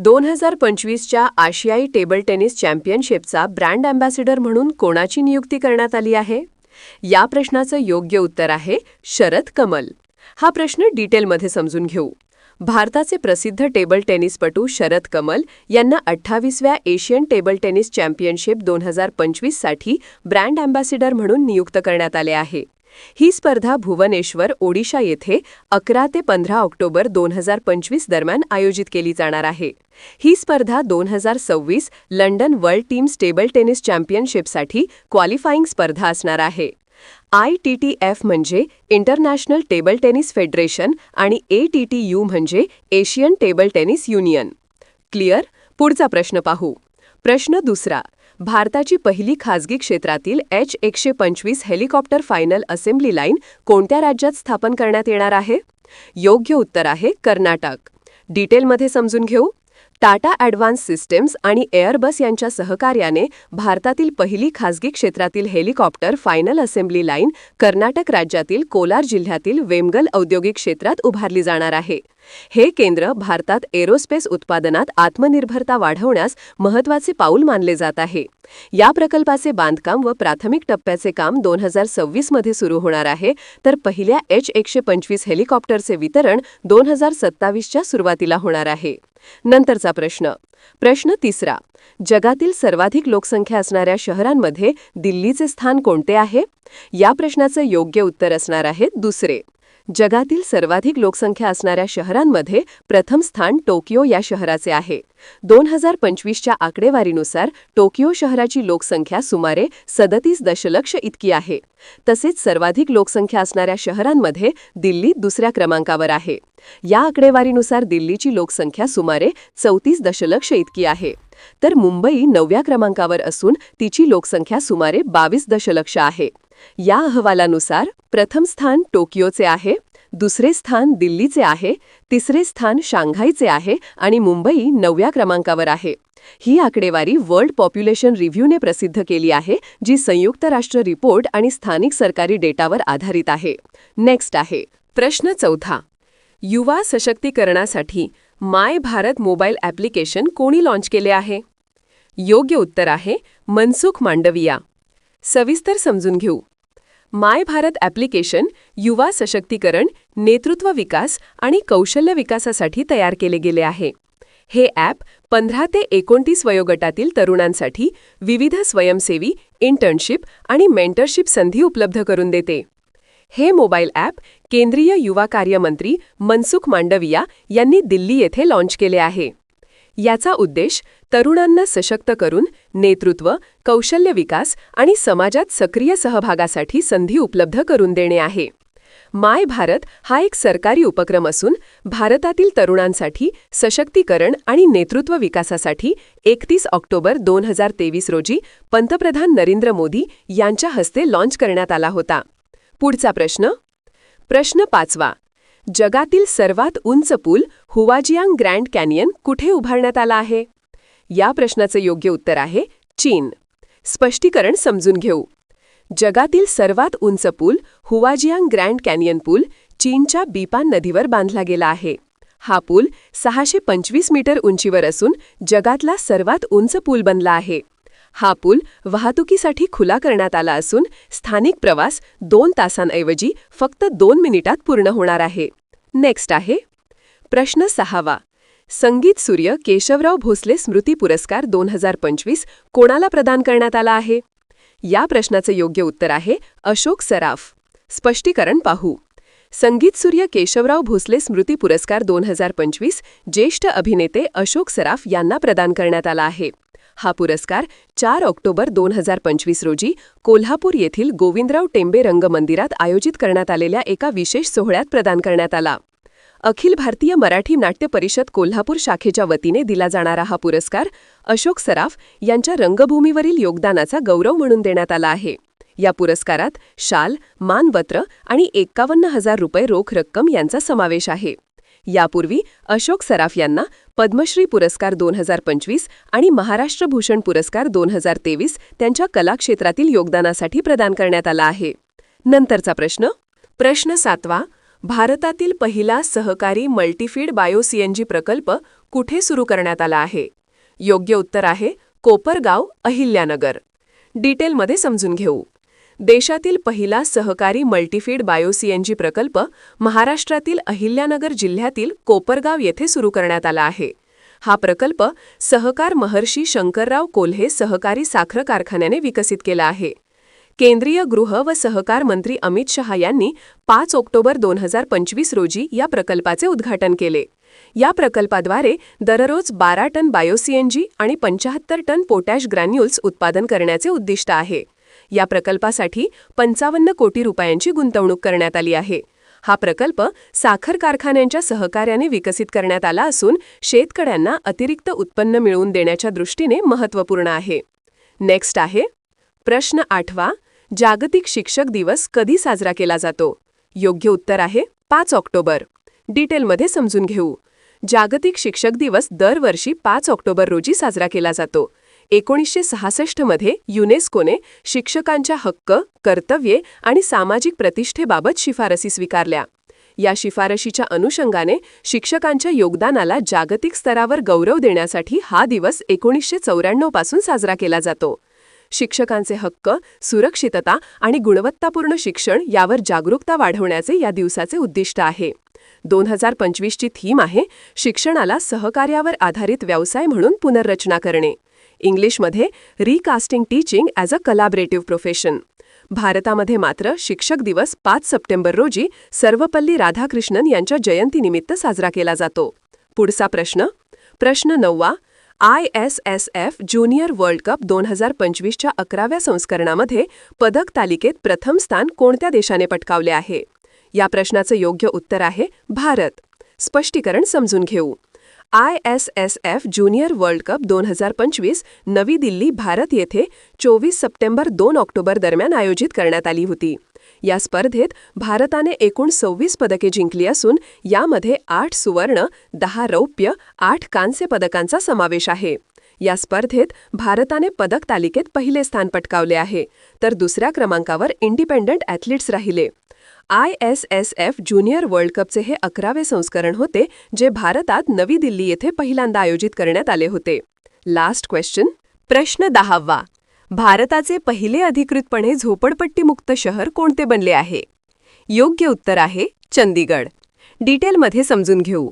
दोन हजार पंचवीसच्या आशियाई टेबल टेनिस चॅम्पियनशिपचा ब्रँड अँबॅसिडर म्हणून कोणाची नियुक्ती करण्यात आली आहे? या प्रश्नाचं योग्य उत्तर आहे शरद कमल. हा प्रश्न डिटेलमध्ये समजून घेऊ. भारताचे प्रसिद्ध टेबल टेनिसपटू शरद कमल यांना अठ्ठावीसव्या एशियन टेबल टेनिस चॅम्पियनशिप दोन हजार पंचवीससाठी ब्रँड अँबॅसिडर म्हणून नियुक्त करण्यात आले आहे. ही स्पर्धा भुवनेश्वर ओडिशा येथे अकरा ते पंधरा ऑक्टोबर दोन हजार पंचवीस दरम्यान आयोजित केली जाणार आहे. ही स्पर्धा दोन हजार सव्वीस London world teams table tennis चॅम्पियनशिपसाठी qualifying स्पर्धा असणार आहे. आय टी टी एफ म्हणजे इंटरनॅशनल टेबल टेनिस फेडरेशन आणि ए टी टी यू म्हणजे Asian table tennis union. Clear? पुढचा प्रश्न पाहू. प्रश्न दुसरा भारताची पहिली खाजगी क्षेत्रातील एच एकशे पंचवीस हेलिकॉप्टर फायनल असेंब्ली लाईन कोणत्या राज्यात स्थापन करण्यात येणार आहे? योग्य उत्तर आहे कर्नाटक. डिटेलमध्ये समजून घेऊ. टाटा ॲडव्हान्स सिस्टेम्स आणि एअरबस यांच्या सहकार्याने भारतातील पहिली खासगी क्षेत्रातील helicopter final assembly line Karnataka राज्यातील कोलार जिल्ह्यातील वेमगल औद्योगिक क्षेत्रात उभारली जाणार आहे. हे केंद्र भारतात एरोस्पेस उत्पादनात आत्मनिर्भरता वाढवण्यास महत्त्वाचे पाऊल मानले जात आहे. या प्रकल्पाचे बांधकाम व प्राथमिक टप्प्याचे काम दोन हजार सव्वीसमध्ये सुरू होणार आहे तर पहिल्या एच एकशे पंचवीस हेलिकॉप्टरचे वितरण दोन हजार सत्तावीसच्या सुरुवातीला होणार आहे. नंतरचा प्रश्न. प्रश्न तिसरा. जगातील सर्वाधिक लोकसंख्या असणाऱ्या शहरांमध्ये दिल्लीचे स्थान कोणते आहे? या प्रश्नाचं योग्य उत्तर असणार आहे दुसरे. जगातील सर्वाधिक लोकसंख्या असणाऱ्या शहरांमध्ये प्रथम स्थान टोकियो या शहराचे आहे. दोन हजार पंचवीसच्या आकडेवारीनुसार टोकियो शहराची लोकसंख्या सुमारे सदतीस दशलक्ष इतकी आहे. तसेच सर्वाधिक लोकसंख्या असणाऱ्या शहरांमध्ये दिल्ली दुसऱ्या क्रमांकावर आहे. या आकडेवारीनुसार दिल्लीची लोकसंख्या सुमारे चौतीस दशलक्ष इतकी आहे. तर मुंबई नवव्या क्रमांकावर असून तिची लोकसंख्या सुमारे बावीस दशलक्ष आहे. या अहवालानुसार प्रथम स्थान टोकियोचे आहे दुसरे स्थान दिल्लीचे आहे तिसरे स्थान शांघाईचे आहे आणि मुंबई नवव्या क्रमांकावर आहे. ही आकडेवारी वर्ल्ड पॉप्युलेशन रिव्ह्यूने प्रसिद्ध केली आहे जी संयुक्त राष्ट्र रिपोर्ट आणि स्थानिक सरकारी डेटावर आधारित आहे. नेक्स्ट आहे प्रश्न चौथा. युवा सशक्तीकरणासाठी माय भारत मोबाईल ॲप्लिकेशन कोणी लाँच केले आहे? योग्य उत्तर आहे मनसुख मांडविया. सविस्तर समजून घेऊ. माय भारत ॲप्लिकेशन युवा सशक्तीकरण नेतृत्व विकास आणि कौशल्य विकासासाठी तयार केले गेले आहे. हे ॲप पंधरा ते एकोणतीस वयोगटातील तरुणांसाठी विविध स्वयंसेवी इंटर्नशिप आणि मेंटरशिप संधी उपलब्ध करून देते. हे मोबाईल ॲप केंद्रीय युवा कार्यमंत्री मनसुख मांडविया यांनी दिल्ली येथे लाँच केले आहे. याचा उद्देश तरुणांना सशक्त करून नेतृत्व कौशल्य विकास आणि समाजात सक्रिय सहभागासाठी संधी उपलब्ध करून देणे आहे. माय भारत हा एक सरकारी उपक्रम असून भारतातील तरुणांसाठी सशक्तीकरण आणि नेतृत्व विकासासाठी एकतीस ऑक्टोबर दोन हजार तेवीस रोजी पंतप्रधान नरेंद्र मोदी यांच्या हस्ते लॉन्च करण्यात आला होता. पुढचा प्रश्न? प्रश्न पाचवा. जगातील सर्वात उंच पूल हुवाजियांग ग्रँड कॅनियन कुठे उभारण्यात आला आहे? या प्रश्नाचं योग्य उत्तर आहे चीन. स्पष्टीकरण समजून घेऊ. जगातील सर्वात उंच पूल हुवाजियांग ग्रँड कॅनियन पूल चीनच्या बीपान नदीवर बांधला गेला आहे. हा पूल सहाशे पंचवीस मीटर उंचीवर असून जगातला सर्वात उंच पूल बनला आहे. हा पूल वाहतुकीसाठी खुला करण्यात आला असून स्थानिक प्रवास दोन तासांऐवजी फक्त दोन मिनिटात पूर्ण होणार आहे. नेक्स्ट आहे प्रश्न सहावा. संगीत सूर्य केशवराव भोसले स्मृती पुरस्कार दोन हजार पंचवीस कोणाला प्रदान करण्यात आला आहे? या प्रश्नाचं योग्य उत्तर आहे अशोक सराफ. स्पष्टीकरण पाहू. संगीत सूर्य केशवराव भोसले स्मृती पुरस्कार दोन हजार पंचवीस ज्येष्ठ अभिनेते अशोक सराफ यांना प्रदान करण्यात आला आहे. हा पुरस्कार चार ऑक्टोबर दोन हजार पंचवीस रोजी कोल्हापूर येथील गोविंदराव टेंबे रंगमंदिरात आयोजित करण्यात आलेल्या एका विशेष सोहळ्यात प्रदान करण्यात आला. अखिल भारतीय मराठी नाट्य परिषद कोल्हापूर शाखेच्या वतीने दिला जाणारा हा पुरस्कार अशोक सराफ यांच्या रंगभूमीवरील योगदानाचा गौरव म्हणून देण्यात आला आहे. या पुरस्कारात शाल मानपत्र आणि एक्कावन्न हजार रुपये रोख रक्कम यांचा समावेश आहे. यापूर्वी अशोक सराफ यांना पद्मश्री पुरस्कार दोन हजार पंचवीस आणि महाराष्ट्र भूषण पुरस्कार दोन हजार तेवीस त्यांच्या कलाक्षेत्रातील योगदानासाठी प्रदान करण्यात आला आहे. नंतरचा प्रश्न प्रश्न सातवा भारतातील पहिला सहकारी मल्टीफीड बायोसीएनजी प्रकल्प कुठे सुरू करण्यात आला आहे? योग्य उत्तर आहे कोपरगाव अहिल्यानगर. डिटेलमध्ये समजून घेऊ. देशातील पहिला सहकारी मल्टीफीड बायोसीएनजी प्रकल्प महाराष्ट्रातील अहिल्यानगर जिल्ह्यातील कोपरगाव येथे सुरू करण्यात आला आहे. हा प्रकल्प सहकार महर्षी शंकरराव कोल्हे सहकारी साखर कारखान्याने विकसित केला आहे. केंद्रीय गृह व सहकार मंत्री अमित शहा यांनी पाच ऑक्टोबर दोन हजार पंचवीस रोजी या प्रकल्पाचे उद्घाटन केले. या प्रकल्पाद्वारे दररोज बारा टन बायोसीएनजी आणि पंचाहत्तर टन पोटॅश ग्रॅन्युल्स उत्पादन करण्याचे उद्दिष्ट आहे. या प्रकल्पासाठी पंचावन्न कोटी रुपयांची गुंतवणूक करण्यात आली आहे. हा प्रकल्प साखर कारखान्यांच्या सहकार्याने विकसित करण्यात आला असून शेतकऱ्यांना अतिरिक्त उत्पन्न मिळवून देण्याच्या दृष्टीने महत्त्वपूर्ण आहे. नेक्स्ट आहे प्रश्न आठवा जागतिक शिक्षक दिवस कधी साजरा केला जातो? योग्य उत्तर आहे पाच ऑक्टोबर. डिटेलमध्ये समजून घेऊ. जागतिक शिक्षक दिवस दरवर्षी पाच ऑक्टोबर रोजी साजरा केला जातो. एकोणीसशे सहासष्टमध्ये युनेस्कोने शिक्षकांच्या हक्क कर्तव्ये आणि सामाजिक प्रतिष्ठेबाबत शिफारसी स्वीकारल्या. या शिफारशीच्या अनुषंगाने शिक्षकांच्या योगदानाला जागतिक स्तरावर गौरव देण्यासाठी हा दिवस एकोणीसशे चौऱ्याण्णवपासून साजरा केला जातो. शिक्षकांचे हक्क सुरक्षितता आणि गुणवत्तापूर्ण शिक्षण यावर जागरूकता वाढवण्याचे या दिवसाचे उद्दिष्ट आहे. दोन हजार पंचवीसची थीम आहे शिक्षणाला सहकार्यावर आधारित व्यवसाय म्हणून पुनर्रचना करणे. इंग्लिशमध्ये recasting teaching as a collaborative profession भारतामध्ये मात्र शिक्षक दिवस पाच सप्टेंबर रोजी सर्वपल्ली राधाकृष्णन यांच्या जयंतीनिमित्त साजरा केला जातो. पुढचा प्रश्न प्रश्न नववा I S S F junior world cup दोन हजार पंचवीसच्या अकराव्या संस्करणामध्ये पदक तालिकेत प्रथम स्थान कोणत्या देशाने पटकावले आहे? या प्रश्नाचं योग्य उत्तर आहे भारत. स्पष्टीकरण समजून घेऊ. I S S F junior world cup दोन हजार पंचवीस नवी दिल्ली भारत येथे चोवीस सप्टेंबर दोन ऑक्टोबर दरम्यान आयोजित करण्यात आली होती. या स्पर्धेत भारताने एकूण सव्वीस पदके जिंकली असून यामध्ये आठ सुवर्ण दहा रौप्य आठ कांस्य पदकांचा समावेश आहे. या स्पर्धेत भारताने पदक तालिकेत पहिले स्थान पटकावले आहे तर दुसऱ्या क्रमांकावर इंडिपेंडंट ॲथलीट्स राहिले. I S S F junior world कपचे हे अकरावे संस्करण होते जे भारतात नवी दिल्ली येथे पहिल्यांदा आयोजित करण्यात आले होते. लास्ट क्वेश्चन प्रश्न दहावा. भारताचे पहिले अधिकृतपणे झोपडपट्टीमुक्त शहर कोणते बनले आहे? योग्य उत्तर आहे चंदीगड डिटेलमध्ये समजून घेऊ.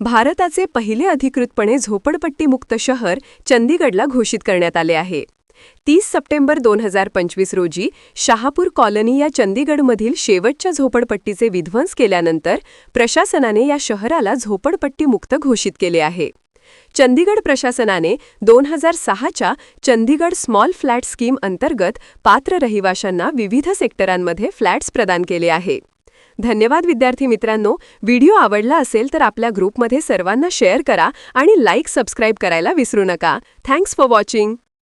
भारताचे पहिले अधिकृतपणे झोपडपट्टीमुक्त शहर चंदीगडला घोषित करण्यात आले आहे. तीस सप्टेंबर दोन हजार पंचवीस रोजी शहापूर कॉलनी या चंदीगडमधील शेवटच्या झोपडपट्टीचे विध्वंस केल्यानंतर प्रशासनाने या शहराला झोपडपट्टीमुक्त घोषित केले आहे. चंदीगड प्रशासनाने दोन हजार सहाच्या चंदीगड स्मॉल फ्लॅट स्कीम अंतर्गत पात्र रहिवाशांना विविध सेक्टरांमध्ये फ्लॅट्स प्रदान केले आहे. धन्यवाद विद्यार्थी मित्रांनो. व्हिडिओ आवडला असेल तर आपल्या ग्रुपमध्ये सर्वांना शेअर करा आणि लाईक सबस्क्राईब करायला विसरू नका. Thanks for watching.